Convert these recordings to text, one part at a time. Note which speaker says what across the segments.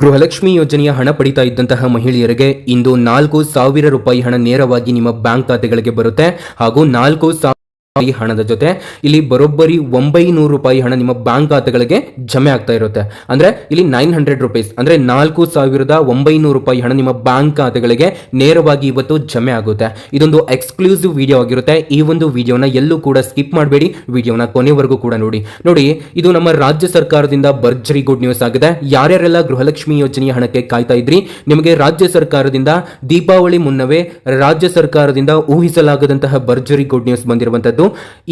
Speaker 1: ಗೃಹಲಕ್ಷ್ಮಿ ಯೋಜನೆಯ ಹಣ ಪಡಿತಾ ಇದ್ದಂತಹ ಮಹಿಳೆಯರಿಗೆ ಇಂದು ನಾಲ್ಕು ಸಾವಿರ ರೂಪಾಯಿ ಹಣ ನೇರವಾಗಿ ನಿಮ್ಮ ಬ್ಯಾಂಕ್ ಖಾತೆಗಳಿಗೆ ಬರುತ್ತೆ ಹಾಗೂ ನಾಲ್ಕು ರೂಪಾಯಿ ಹಣದ ಜೊತೆ ಇಲ್ಲಿ ಬರೋಬ್ಬರಿ ಒಂಬೈನೂರು ರೂಪಾಯಿ ಹಣ ನಿಮ್ಮ ಬ್ಯಾಂಕ್ ಖಾತೆಗಳಿಗೆ ಜಮೆ ಆಗ್ತಾ ಇರುತ್ತೆ. ಅಂದ್ರೆ ಇಲ್ಲಿ ನೈನ್ ಹಂಡ್ರೆಡ್ ರುಪೀಸ್, ಅಂದ್ರೆ ನಾಲ್ಕು ಸಾವಿರದ ಒಂಬೈನೂರು ರೂಪಾಯಿ ಹಣ ನಿಮ್ಮ ಬ್ಯಾಂಕ್ ಖಾತೆಗಳಿಗೆ ನೇರವಾಗಿ ಇವತ್ತು ಜಮೆ ಆಗುತ್ತೆ. ಇದೊಂದು ಎಕ್ಸ್ಕ್ಲೂಸಿವ್ ವಿಡಿಯೋ ಆಗಿರುತ್ತೆ. ಈ ಒಂದು ವಿಡಿಯೋನ ಎಲ್ಲೂ ಕೂಡ ಸ್ಕಿಪ್ ಮಾಡಬೇಡಿ. ವಿಡಿಯೋನ ಕೊನೆವರೆಗೂ ಕೂಡ ನೋಡಿ. ನೋಡಿ, ಇದು ನಮ್ಮ ರಾಜ್ಯ ಸರ್ಕಾರದಿಂದ ಭರ್ಜರಿ ಗುಡ್ ನ್ಯೂಸ್ ಆಗಿದೆ. ಯಾರ್ಯಾರೆಲ್ಲ ಗೃಹಲಕ್ಷ್ಮಿ ಯೋಜನೆಯ ಹಣಕ್ಕೆ ಕಾಯ್ತಾ ಇದ್ರಿ, ನಿಮಗೆ ರಾಜ್ಯ ಸರ್ಕಾರದಿಂದ ದೀಪಾವಳಿ ಮುನ್ನವೇ ರಾಜ್ಯ ಸರ್ಕಾರದಿಂದ ಊಹಿಸಲಾಗದಂತಹ ಭರ್ಜರಿ ಗುಡ್ ನ್ಯೂಸ್ ಬಂದಿರುವಂತದ್ದು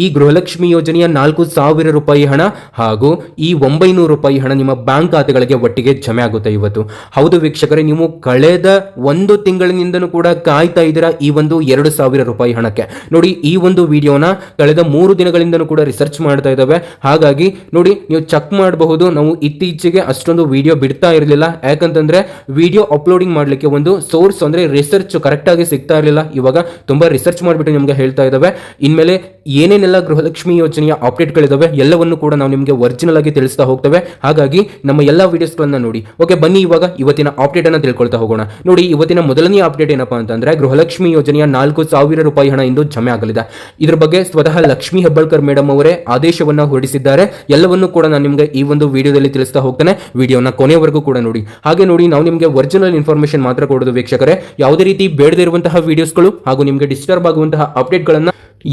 Speaker 1: ಈ ಗೃಹಲಕ್ಷ್ಮಿ ಯೋಜನೆಯ ನಾಲ್ಕು ಸಾವಿರ ರೂಪಾಯಿ ಹಣ ಹಾಗೂ ಈ ಒಂಬೈನೂರು ರೂಪಾಯಿ ಹಣ ನಿಮ್ಮ ಬ್ಯಾಂಕ್ ಖಾತೆಗಳಿಗೆ ಒಟ್ಟಿಗೆ ಜಮೆ ಆಗುತ್ತೆ ಇವತ್ತು. ಹೌದು ವೀಕ್ಷಕರೇ, ನೀವು ಕಳೆದ ಒಂದು ತಿಂಗಳಿನಿಂದನೂ ಕೂಡ ಕಾಯ್ತಾ ಇದ್ದೀರಾ ಈ ಒಂದು ಎರಡು ಸಾವಿರ ರೂಪಾಯಿ ಹಣಕ್ಕೆ. ನೋಡಿ, ಈ ಒಂದು ವಿಡಿಯೋನ ಕಳೆದ ಮೂರು ದಿನಗಳಿಂದನೂ ಕೂಡ ರಿಸರ್ಚ್ ಮಾಡ್ತಾ ಇದ್ದಾವೆ. ಹಾಗಾಗಿ ನೋಡಿ, ನೀವು ಚೆಕ್ ಮಾಡಬಹುದು. ನಾವು ಇತ್ತೀಚೆಗೆ ಅಷ್ಟೊಂದು ವಿಡಿಯೋ ಬಿಡ್ತಾ ಇರಲಿಲ್ಲ. ಯಾಕಂತಂದ್ರೆ ವಿಡಿಯೋ ಅಪ್ಲೋಡಿಂಗ್ ಮಾಡಲಿಕ್ಕೆ ಒಂದು ಸೋರ್ಸ್ ಅಂದ್ರೆ ರಿಸರ್ಚ್ ಕರೆಕ್ಟ್ ಆಗಿ ಸಿಗ್ತಾ ಇರಲಿಲ್ಲ. ಇವಾಗ ತುಂಬಾ ರಿಸರ್ಚ್ ಮಾಡಿಬಿಟ್ಟು ನಿಮ್ಗೆ ಹೇಳ್ತಾ ಇದ್ದಾವೆ. ಇನ್ಮೇಲೆ ಏನೇನೆಲ್ಲ ಗೃಹಲಕ್ಷ್ಮಿ ಯೋಜನೆಯ ಅಪ್ಡೇಟ್ಗಳಿದಾವೆ ಎಲ್ಲವನ್ನು ಕೂಡ ನಾವು ನಿಮಗೆ ಒರಿಜಿನಲ್ ಆಗಿ ತಿಳಿಸ್ತಾ ಹೋಗ್ತೇವೆ. ಹಾಗಾಗಿ ನಮ್ಮ ಎಲ್ಲ ವಿಡಿಯೋಸ್ಗಳನ್ನ ನೋಡಿ. ಓಕೆ ಬನ್ನಿ ಇವಾಗ ಇವತ್ತಿನ ಅಪ್ಡೇಟ್ ಅನ್ನ ತಿಳ್ಕೊಳ್ತಾ ಹೋಗೋಣ. ನೋಡಿ, ಇವತ್ತಿನ ಮೊದಲನೇ ಅಪ್ಡೇಟ್ ಏನಪ್ಪಾ ಅಂತಂದ್ರೆ, ಗೃಹಲಕ್ಷ್ಮಿ ಯೋಜನೆಯ ನಾಲ್ಕು ಸಾವಿರ ರೂಪಾಯಿ ಹಣ ಇಂದು ಜಮೆ ಆಗಲಿದೆ. ಇದ್ರ ಬಗ್ಗೆ ಸ್ವತಃ ಲಕ್ಷ್ಮಿ ಹೆಬ್ಬಾಳ್ಕರ್ ಮೇಡಮ್ ಅವರೇ ಆದೇಶವನ್ನ ಹೊರಡಿಸಿದ್ದಾರೆ. ಎಲ್ಲವನ್ನು ಕೂಡ ನಾನು ನಿಮಗೆ ಈ ಒಂದು ವಿಡಿಯೋದಲ್ಲಿ ತಿಳಿಸ್ತಾ ಹೋಗ್ತೇನೆ. ವಿಡಿಯೋನ ಕೊನೆವರೆಗೂ ಕೂಡ ನೋಡಿ. ಹಾಗೆ ನೋಡಿ, ನಾವು ನಿಮಗೆ ಒರಿಜಿನಲ್ ಇನ್ಫಾರ್ಮೇಶನ್ ಮಾತ್ರ ಕೊಡೋದು ವೀಕ್ಷಕರೇ. ಯಾವುದೇ ರೀತಿ ಬೇಡದೇ ಇರುವಂತಹ ವಿಡಿಯೋಸ್ಗಳು ಹಾಗೂ ನಿಮಗೆ ಡಿಸ್ಟರ್ಬ್ ಆಗುವಂತಹ ಅಪ್ಡೇಟ್ಗಳನ್ನ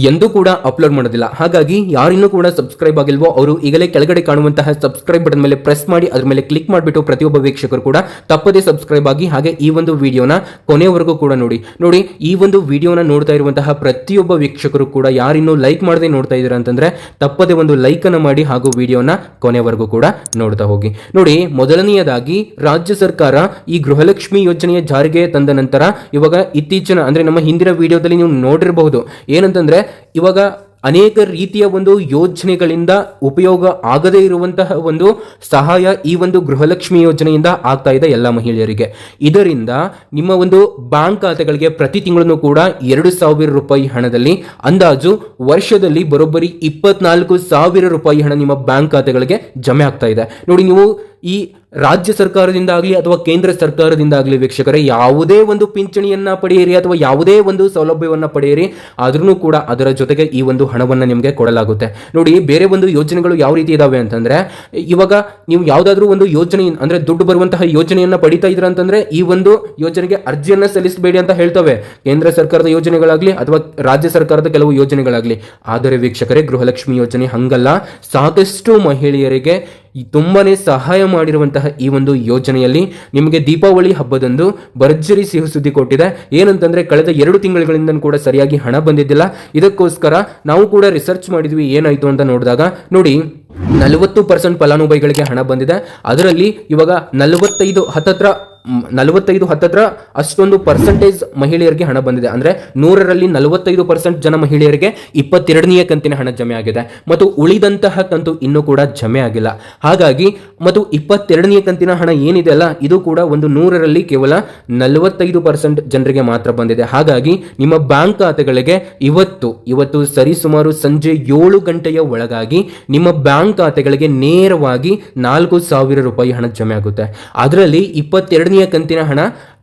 Speaker 1: ಎಂದೂ ಕೂಡ ಅಪ್ಲೋಡ್ ಮಾಡೋದಿಲ್ಲ. ಹಾಗಾಗಿ ಯಾರಿನ್ನೂ ಕೂಡ ಸಬ್ಸ್ಕ್ರೈಬ್ ಆಗಿಲ್ವೋ ಅವರು ಈಗಲೇ ಕೆಳಗಡೆ ಕಾಣುವಂತಹ ಸಬ್ಸ್ಕ್ರೈಬ್ ಬಟನ್ ಮೇಲೆ ಪ್ರೆಸ್ ಮಾಡಿ, ಅದ್ರ ಮೇಲೆ ಕ್ಲಿಕ್ ಮಾಡಿಬಿಟ್ಟು ಪ್ರತಿಯೊಬ್ಬ ವೀಕ್ಷಕರು ಕೂಡ ತಪ್ಪದೇ ಸಬ್ಸ್ಕ್ರೈಬ್ ಆಗಿ ಹಾಗೆ ಈ ಒಂದು ವಿಡಿಯೋನ ಕೊನೆಯವರೆಗೂ ಕೂಡ ನೋಡಿ. ನೋಡಿ, ಈ ಒಂದು ವಿಡಿಯೋನ ನೋಡ್ತಾ ಇರುವಂತಹ ಪ್ರತಿಯೊಬ್ಬ ವೀಕ್ಷಕರು ಕೂಡ ಯಾರಿನ್ನೂ ಲೈಕ್ ಮಾಡದೆ ನೋಡ್ತಾ ಇದ್ದೀರಾ ಅಂತಂದ್ರೆ ತಪ್ಪದೆ ಒಂದು ಲೈಕ್ ಮಾಡಿ ಹಾಗೂ ವಿಡಿಯೋನ ಕೊನೆವರೆಗೂ ಕೂಡ ನೋಡ್ತಾ ಹೋಗಿ. ನೋಡಿ, ಮೊದಲನೆಯದಾಗಿ ರಾಜ್ಯ ಸರ್ಕಾರ ಈ ಗೃಹಲಕ್ಷ್ಮಿ ಯೋಜನೆಯ ಜಾರಿಗೆ ತಂದ ನಂತರ ಇವಾಗ ಇತ್ತೀಚಿನ, ಅಂದ್ರೆ ನಮ್ಮ ಹಿಂದಿನ ವಿಡಿಯೋದಲ್ಲಿ ನೀವು ನೋಡಿರಬಹುದು. ಏನಂತಂದ್ರೆ ಇವಾಗ ಅನೇಕ ರೀತಿಯ ಒಂದು ಯೋಜನೆಗಳಿಂದ ಉಪಯೋಗ ಆಗದೇ ಇರುವಂತಹ ಒಂದು ಸಹಾಯ ಈ ಒಂದು ಗೃಹಲಕ್ಷ್ಮಿ ಯೋಜನೆಯಿಂದ ಆಗ್ತಾ ಇದೆ ಎಲ್ಲ ಮಹಿಳೆಯರಿಗೆ. ಇದರಿಂದ ನಿಮ್ಮ ಒಂದು ಬ್ಯಾಂಕ್ ಖಾತೆಗಳಿಗೆ ಪ್ರತಿ ತಿಂಗಳನ್ನು ಕೂಡ ಎರಡು ಸಾವಿರ ರೂಪಾಯಿ ಹಣದಲ್ಲಿ, ಅಂದಾಜು ವರ್ಷದಲ್ಲಿ ಬರೋಬ್ಬರಿ ಇಪ್ಪತ್ನಾಲ್ಕು ಸಾವಿರ ರೂಪಾಯಿ ಹಣ ನಿಮ್ಮ ಬ್ಯಾಂಕ್ ಖಾತೆಗಳಿಗೆ ಜಮೆ ಆಗ್ತಾ ಇದೆ. ನೋಡಿ, ನೀವು ಈ ರಾಜ್ಯ ಸರ್ಕಾರದಿಂದ ಆಗಲಿ ಅಥವಾ ಕೇಂದ್ರ ಸರ್ಕಾರದಿಂದ ಆಗಲಿ ವೀಕ್ಷಕರೇ, ಯಾವುದೇ ಒಂದು ಪಿಂಚಣಿಯನ್ನ ಪಡೆಯಿರಿ ಅಥವಾ ಯಾವುದೇ ಒಂದು ಸೌಲಭ್ಯವನ್ನ ಪಡೆಯಿರಿ ಆದ್ರೂ ಕೂಡ ಅದರ ಜೊತೆಗೆ ಈ ಒಂದು ಹಣವನ್ನ ನಿಮಗೆ ಕೊಡಲಾಗುತ್ತೆ. ನೋಡಿ, ಬೇರೆ ಒಂದು ಯೋಜನೆಗಳು ಯಾವ ರೀತಿ ಇದಾವೆ ಅಂತಂದ್ರೆ, ಇವಾಗ ನೀವು ಯಾವುದಾದ್ರೂ ಒಂದು ಯೋಜನೆ, ಅಂದ್ರೆ ದುಡ್ಡು ಬರುವಂತಹ ಯೋಜನೆಯನ್ನ ಪಡಿತಾ ಇದ್ರ ಅಂತಂದ್ರೆ, ಈ ಒಂದು ಯೋಜನೆಗೆ ಅರ್ಜಿಯನ್ನು ಸಲ್ಲಿಸಬೇಡಿ ಅಂತ ಹೇಳ್ತವೆ. ಕೇಂದ್ರ ಸರ್ಕಾರದ ಯೋಜನೆಗಳಾಗ್ಲಿ ಅಥವಾ ರಾಜ್ಯ ಸರ್ಕಾರದ ಕೆಲವು ಯೋಜನೆಗಳಾಗ್ಲಿ. ಆದರೆ ವೀಕ್ಷಕರೇ, ಗೃಹಲಕ್ಷ್ಮಿ ಯೋಜನೆ ಹಂಗಲ್ಲ. ಸಾಕಷ್ಟು ಮಹಿಳೆಯರಿಗೆ ಈ ತುಂಬಾನೇ ಸಹಾಯ ಮಾಡಿರುವಂತಹ ಈ ಒಂದು ಯೋಜನೆಯಲ್ಲಿ ನಿಮಗೆ ದೀಪಾವಳಿ ಹಬ್ಬದಂದು ಭರ್ಜರಿ ಸಿಹಿ ಸುದ್ದಿ ಕೊಟ್ಟಿದೆ. ಏನಂತಂದ್ರೆ ಕಳೆದ ಎರಡು ತಿಂಗಳುಗಳಿಂದ ಕೂಡ ಸರಿಯಾಗಿ ಹಣ ಬಂದಿದ್ದಿಲ್ಲ. ಇದಕ್ಕೋಸ್ಕರ ನಾವು ಕೂಡ ರಿಸರ್ಚ್ ಮಾಡಿದ್ವಿ, ಏನಾಯ್ತು ಅಂತ ನೋಡಿದಾಗ. ನೋಡಿ, ನಲವತ್ತು ಪರ್ಸೆಂಟ್ ಫಲಾನುಭವಿಗಳಿಗೆ ಹಣ ಬಂದಿದೆ. ಅದರಲ್ಲಿ ಇವಾಗ ನಲವತ್ತೈದು ಹತ್ತತ್ರ ನಲವತ್ತೈದು ಹತ್ತತ್ರ ಅಷ್ಟೊಂದು ಪರ್ಸೆಂಟೇಜ್ ಮಹಿಳೆಯರಿಗೆ ಹಣ ಬಂದಿದೆ. ಅಂದ್ರೆ ನೂರರಲ್ಲಿ ನಲವತ್ತೈದು ಪರ್ಸೆಂಟ್ ಜನ ಮಹಿಳೆಯರಿಗೆ ಇಪ್ಪತ್ತೆರಡನೆಯ ಕಂತಿನ ಹಣ ಜಮೆ ಆಗಿದೆ. ಮತ್ತು ಉಳಿದಂತಹ ಕಂತು ಇನ್ನೂ ಕೂಡ ಜಮೆ ಆಗಿಲ್ಲ. ಹಾಗಾಗಿ, ಮತ್ತು ಇಪ್ಪತ್ತೆರಡನೆಯ ಕಂತಿನ ಹಣ ಏನಿದೆ ಅಲ್ಲ, ಇದು ಕೂಡ ಒಂದು ನೂರರಲ್ಲಿ ಕೇವಲ ನಲವತ್ತೈದು ಪರ್ಸೆಂಟ್ ಜನರಿಗೆ ಮಾತ್ರ ಬಂದಿದೆ. ಹಾಗಾಗಿ, ನಿಮ್ಮ ಬ್ಯಾಂಕ್ ಖಾತೆಗಳಿಗೆ ಇವತ್ತು ಇವತ್ತು ಸರಿಸುಮಾರು ಸಂಜೆ ಏಳು ಗಂಟೆಯ ಒಳಗಾಗಿ ನಿಮ್ಮ ಬ್ಯಾಂಕ್ ಖಾತೆಗಳಿಗೆ ನೇರವಾಗಿ ನಾಲ್ಕು ಸಾವಿರ ರೂಪಾಯಿ ಹಣ ಜಮೆ ಆಗುತ್ತೆ. ಅದರಲ್ಲಿ ಕಂತಿನ ಹಣ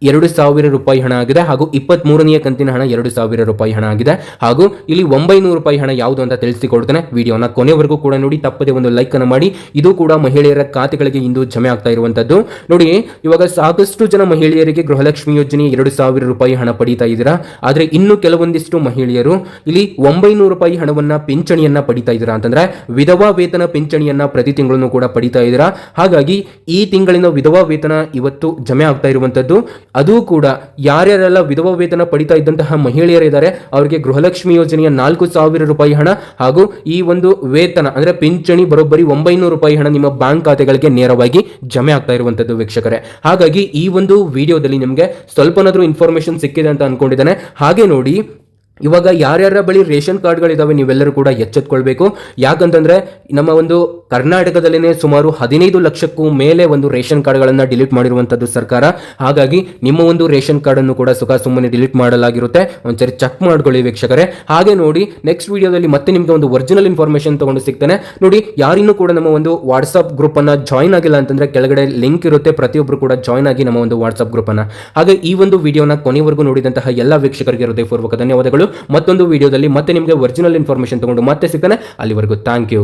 Speaker 1: ಎರಡು ಸಾವಿರ ರೂಪಾಯಿ ಹಣ ಆಗಿದೆ ಹಾಗೂ ಇಪ್ಪತ್ತ್ ಮೂರನೆಯ ಕಂತಿನ ಹಣ ಎರಡು ಸಾವಿರ ರೂಪಾಯಿ ಹಣ ಆಗಿದೆ. ಹಾಗೂ ಇಲ್ಲಿ ಒಂಬೈನೂರು ರೂಪಾಯಿ ಹಣ ಯಾವುದು ಅಂತ ತಿಳಿಸಿಕೊಡ್ತೇನೆ. ವಿಡಿಯೋನ ಕೊನೆವರೆಗೂ ಕೂಡ ನೋಡಿ, ತಪ್ಪದೆ ಒಂದು ಲೈಕ್ ಅನ್ನು ಮಾಡಿ. ಇದು ಕೂಡ ಮಹಿಳೆಯರ ಖಾತೆಗಳಿಗೆ ಇಂದು ಜಮೆ ಆಗ್ತಾ ಇರುವಂತದ್ದು. ನೋಡಿ, ಇವಾಗ ಸಾಕಷ್ಟು ಜನ ಮಹಿಳೆಯರಿಗೆ ಗೃಹಲಕ್ಷ್ಮಿ ಯೋಜನೆ ಎರಡು ಸಾವಿರ ರೂಪಾಯಿ ಹಣ ಪಡೀತಾ ಇದ್ದೀರಾ? ಆದರೆ ಇನ್ನು ಕೆಲವೊಂದಿಷ್ಟು ಮಹಿಳೆಯರು ಇಲ್ಲಿ ಒಂಬೈನೂರು ರೂಪಾಯಿ ಹಣವನ್ನ ಪಿಂಚಣಿಯನ್ನ ಪಡಿತಾ ಇದ್ದೀರಾ ಅಂತಂದ್ರೆ, ವಿಧವಾ ವೇತನ ಪಿಂಚಣಿಯನ್ನ ಪ್ರತಿ ತಿಂಗಳನ್ನು ಕೂಡ ಪಡಿತಾ ಇದ್ದೀರಾ? ಹಾಗಾಗಿ ಈ ತಿಂಗಳಿನ ವಿಧವಾ ವೇತನ ಇವತ್ತು ಜಮೆ ಆಗ್ತಾ ಇರುವಂತದ್ದು. ಅದು ಕೂಡ ಯಾರ್ಯಾರೆಲ್ಲ ವಿಧವಾ ವೇತನ ಪಡಿತಾ ಇದ್ದಂತಹ ಮಹಿಳೆಯರಿದ್ದಾರೆ, ಅವರಿಗೆ ಗೃಹಲಕ್ಷ್ಮಿ ಯೋಜನೆಯ ನಾಲ್ಕು ಸಾವಿರ ರೂಪಾಯಿ ಹಣ ಹಾಗೂ ಈ ಒಂದು ವೇತನ, ಅಂದ್ರೆ ಪಿಂಚಣಿ ಬರೋಬ್ಬರಿ ಒಂಬೈನೂರು ರೂಪಾಯಿ ಹಣ ನಿಮ್ಮ ಬ್ಯಾಂಕ್ ಖಾತೆಗಳಿಗೆ ನೇರವಾಗಿ ಜಮೆ ಆಗ್ತಾ ಇರುವಂತದ್ದು ವೀಕ್ಷಕರೇ. ಹಾಗಾಗಿ ಈ ಒಂದು ವಿಡಿಯೋದಲ್ಲಿ ನಿಮಗೆ ಸ್ವಲ್ಪನಾದ್ರೂ ಇನ್ಫಾರ್ಮೇಶನ್ ಸಿಕ್ಕಿದೆ ಅಂತ ಅನ್ಕೊಂಡಿದ್ದಾನೆ. ಹಾಗೆ ನೋಡಿ ಇವಾಗ ಯಾರ್ಯಾರ ಬಳಿ ರೇಷನ್ ಕಾರ್ಡ್ಗಳಿದ್ದಾವೆ ನೀವೆಲ್ಲರೂ ಕೂಡ ಎಚ್ಚೆತ್ಕೊಳ್ಬೇಕು. ಯಾಕಂತಂದ್ರೆ ನಮ್ಮ ಒಂದು ಕರ್ನಾಟಕದಲ್ಲಿನೇ ಸುಮಾರು ಹದಿನೈದು ಲಕ್ಷಕ್ಕೂ ಮೇಲೆ ಒಂದು ರೇಷನ್ ಕಾರ್ಡ್ಗಳನ್ನು ಡಿಲೀಟ್ ಮಾಡಿರುವಂತದ್ದು ಸರ್ಕಾರ. ಹಾಗಾಗಿ ನಿಮ್ಮ ಒಂದು ರೇಷನ್ ಕಾರ್ಡನ್ನು ಕೂಡ ಸುಖ ಸುಮ್ಮನೆ ಡಿಲೀಟ್ ಮಾಡಲಾಗಿರುತ್ತೆ. ಒಂದ್ಸರಿ ಚೆಕ್ ಮಾಡ್ಕೊಳ್ಳಿ ವೀಕ್ಷಕರೇ. ಹಾಗೆ ನೋಡಿ ನೆಕ್ಸ್ಟ್ ವಿಡಿಯೋದಲ್ಲಿ ಮತ್ತೆ ನಿಮಗೆ ಒಂದು ಒರಿಜಿನಲ್ ಇನ್ಫಾರ್ಮೇಶನ್ ತಗೊಂಡು ಸಿಗ್ತಾನೆ. ನೋಡಿ, ಯಾರಿನ್ನೂ ಕೂಡ ನಮ್ಮ ಒಂದು ವಾಟ್ಸಪ್ ಗ್ರೂಪ್ ಅನ್ನ ಜಾಯ್ನ್ ಆಗಿಲ್ಲ ಅಂತಂದ್ರೆ ಕೆಳಗಡೆ ಲಿಂಕ್ ಇರುತ್ತೆ. ಪ್ರತಿಯೊಬ್ಬರು ಕೂಡ ಜಾಯ್ನ್ ಆಗಿ ನಮ್ಮ ಒಂದು ವಾಟ್ಸಪ್ ಗ್ರೂಪ್ ಅನ್ನ. ಹಾಗೆ ಈ ಒಂದು ವಿಡಿಯೋನ ಕೊನೆವರೆಗೂ ನೋಡಿದಂತಹ ಎಲ್ಲ ವೀಕ್ಷಕರಿಗೆ ಹೃದಯಪೂರ್ವಕ ಧನ್ಯವಾದಗಳು. ಮತ್ತೊಂದು ವಿಡಿಯೋದಲ್ಲಿ ಮತ್ತೆ ನಿಮಗೆ ಒರಿಜಿನಲ್ ಇನ್ಫಾರ್ಮೇಷನ್ ತಗೊಂಡು ಮತ್ತೆ ಸಿಗ್ತಾನೆ. ಅಲ್ಲಿವರೆಗೂ ಥ್ಯಾಂಕ್ ಯು